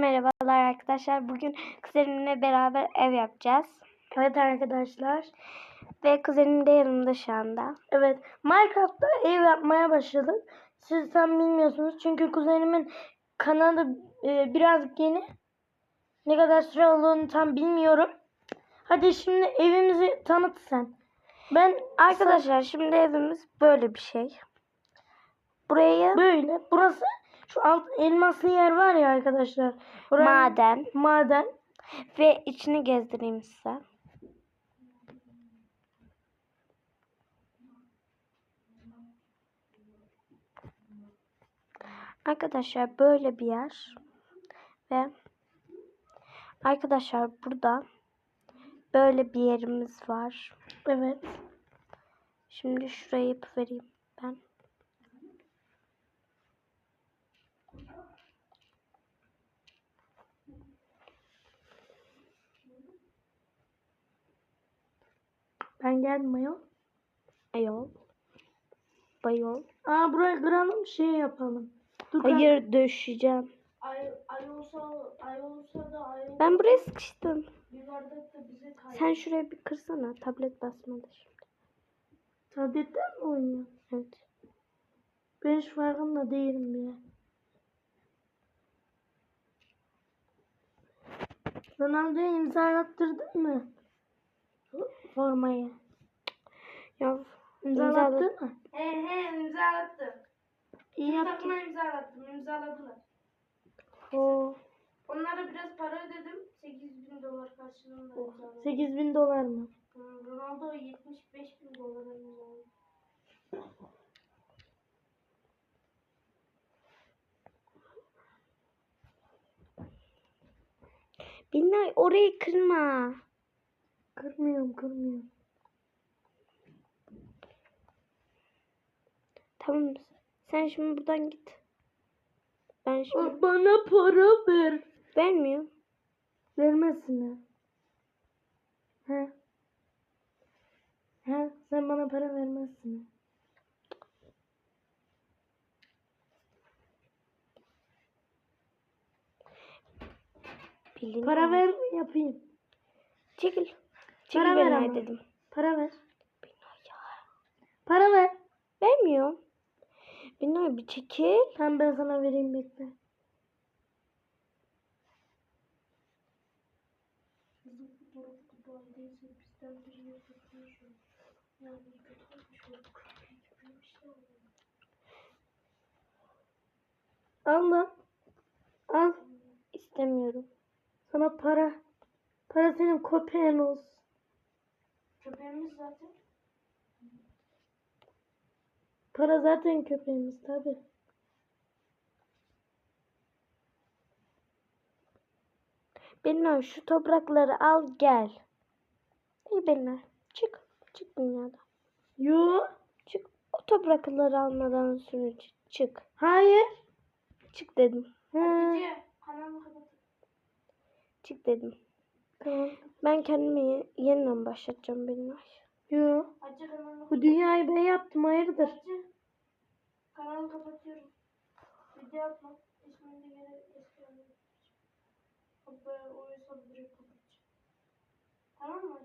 Merhabalar arkadaşlar. Bugün kuzenimle beraber ev yapacağız. Evet arkadaşlar. Ve kuzenim de yanımda şu anda. Evet. Minecraft'ta ev yapmaya başladık. Siz tam bilmiyorsunuz. Çünkü kuzenimin kanalı e, biraz yeni. Ne kadar süre olduğunu tam bilmiyorum. Hadi şimdi evimizi tanıt sen. Ben Arkadaşlar şimdi evimiz böyle bir şey. Burayı böyle. Burası şu alt elmaslı yer var ya arkadaşlar. Buranın- maden Maden. ve içini gezdireyim size. Arkadaşlar böyle bir yer ve arkadaşlar burada böyle bir yerimiz var. Evet. Şimdi şurayı yapıvereyim ben. Ben geldim ayol. Ayol. Bayol. Aa buraya kıralım şey yapalım. Dur, ben- Hayır döşeceğim. Ay, ay olsa, ay olsa da ay Ben buraya sıkıştım. Sen şuraya bir kırsana. Tablet basmadı şimdi. Tabletten mi oynuyorsun? Evet. Ben hiç farkında değilim bile. Ronaldo'ya imzalattırdın mı? Formayı. Ya İmzalattın mı? He he imzalattım. İyi Tüm yaptın. takıma imzalattım. imzaladılar. Oo, Onlara biraz para ödedim. 8 bin dolar karşılığında imzaladım. 8 bin dolar mı? Ronaldo 75 bin dolara imzaladı. Binnay orayı kırma. Kırmıyorum kırmıyorum. Tamam. Sen şimdi buradan git. Ben şimdi Bana para ver. vermiyorum. Vermezsin ha. He. He, sen bana para vermezsin. Bilin Para ver yapayım? Çekil. Para ver ama. dedim. Para ver. Binnay ya. Para ver. Vermiyorum. Binnay bir çekil. Tamam ben sana vereyim bekle. Al lan. Al. İstemiyorum. Sana para. Para senin köpeğin olsun. Köpeğimiz zaten. Para zaten köpeğimiz tabi. Binnay şu toprakları al gel. İyi Binnay. Çık. Çık dünyadan. Yo. Çık. O toprakları almadan sonra çık. Çık. Hayır. Çık dedim. Kapat. Çık dedim. Tamam. Ben kendimi ye- yeniden başlatacağım Binnay. Yo. Hatice kanalı Bu dünyayı ben yaptım hayırdır. Kanalı kapatıyorum. Video atma. İsmini de gene eski. Hatta o hesabı direkt kapatacağım. Tamam mı?